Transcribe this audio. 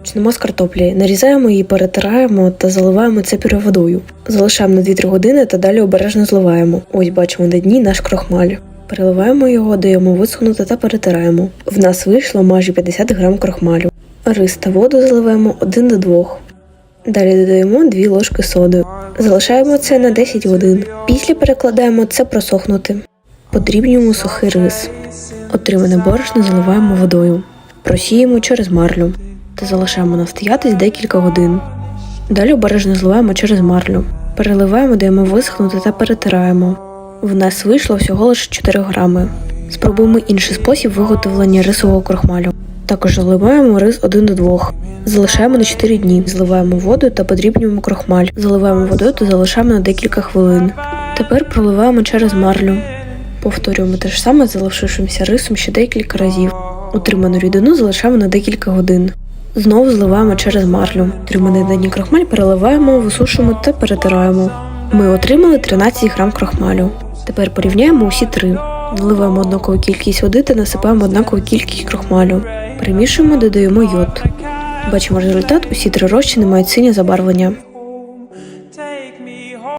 Почнемо з картоплі. Нарізаємо її, перетираємо та заливаємо це водою. Залишаємо на 2-3 години та далі обережно зливаємо. Ось бачимо на дні наш крохмаль. Переливаємо його, даємо висохнути та перетираємо. В нас вийшло майже 50 грам крохмалю. Рис та воду заливаємо 1 до 2. Далі додаємо 2 ложки соди. Залишаємо це на 10 годин. Після перекладаємо це просохнути. Подрібнюємо сухий рис. Отримане борошно заливаємо водою. Просіємо через марлю та залишаємо настоятись декілька годин. Далі обережно зливаємо через марлю. Переливаємо, даємо висохнути та перетираємо. В нас вийшло всього лише 4 грами. Спробуємо інший спосіб виготовлення рисового крохмалю. Також заливаємо рис 1 до 2. Залишаємо на 4 дні. Зливаємо воду та подрібнюємо крохмаль. Заливаємо водою та залишаємо на декілька хвилин. Тепер проливаємо через марлю. Повторюємо те ж саме, залившимся рисом ще декілька разів. Отриману рідину залишаємо на декілька годин. Знову зливаємо через марлю. Триманий на дні крохмаль переливаємо, висушуємо та перетираємо. Ми отримали 13 грам крохмалю. Тепер порівняємо усі три. Наливаємо однакову кількість води та насипаємо однакову кількість крохмалю. Перемішуємо, додаємо йод. Бачимо результат, усі три розчини мають синє забарвлення.